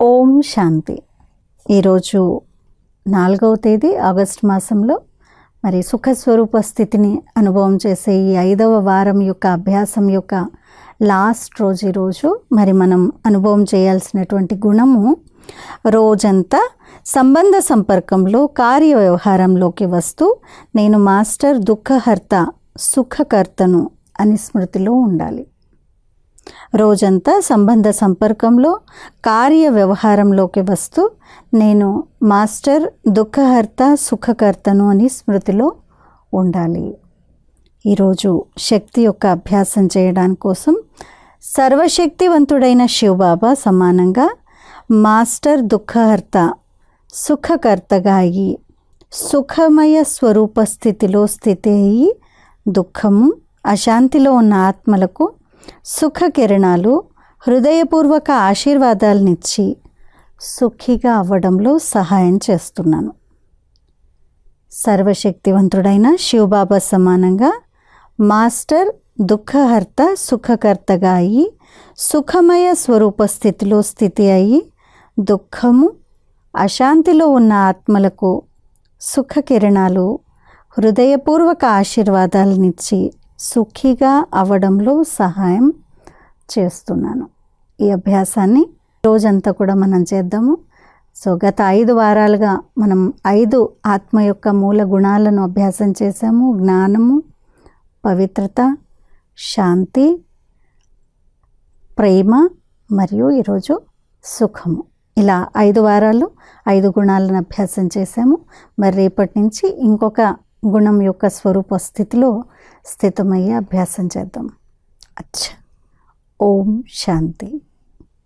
ఓం శాంతి. ఈరోజు నాలుగవ తేదీ ఆగస్ట్ మాసంలో మరి సుఖస్వరూప స్థితిని అనుభవం చేసే ఈ ఐదవ వారం యొక్క అభ్యాసం యొక్క లాస్ట్ రోజు ఈరోజు మరి మనం అనుభవం చేయాల్సినటువంటి గుణము రోజంతా సంబంధ సంపర్కంలో కార్య వ్యవహారంలోకి వస్తూ నేను మాస్టర్ దుఃఖహర్త సుఖకర్తను అని స్మృతిలో ఉండాలి. రోజంతా సంబంధ సంపర్కంలో కార్య వ్యవహారంలోకి వస్తూ నేను మాస్టర్ దుఃఖహర్త సుఖకర్తను అని స్మృతిలో ఉండాలి. ఈరోజు శక్తి యొక్క అభ్యాసం చేయడానికి కోసం సర్వశక్తివంతుడైన శివబాబా సమానంగా మాస్టర్ దుఃఖహర్త సుఖకర్తగా అయ్యి సుఖమయ స్వరూప స్థితిలో స్థితి అయ్యి దుఃఖము అశాంతిలో ఉన్న ఆత్మలకు సుఖ కిరణాలు హృదయపూర్వక ఆశీర్వాదాలనిచ్చి సుఖిగా అవ్వడంలో సహాయం చేస్తున్నాను. సర్వశక్తివంతుడైన శివబాబా సమానంగా మాస్టర్ దుఃఖహర్త సుఖకర్తగా అయ్యి సుఖమయ స్వరూప స్థితిలో స్థితి అయ్యి దుఃఖము అశాంతిలో ఉన్న ఆత్మలకు సుఖ కిరణాలు హృదయపూర్వక ఆశీర్వాదాలనిచ్చి సుఖిగా అవ్వడంలో సహాయం చేస్తున్నాను. ఈ అభ్యాసాన్ని రోజంతా కూడా మనం చేద్దాము. సో గత ఐదు వారాలుగా మనం ఐదు ఆత్మ యొక్క మూల గుణాలను అభ్యాసం చేశాము. జ్ఞానము పవిత్రత శాంతి ప్రేమ మరియు ఈరోజు సుఖము. ఇలా ఐదు వారాలు ఐదు గుణాలను అభ్యాసం చేశాము. మరి రేపటి నుంచి ఇంకొక గుణం యొక్క స్వరూప స్థితిలో స్థితమయ్యే అభ్యాసం చేద్దాం. అచ్చా. ఓం శాంతి.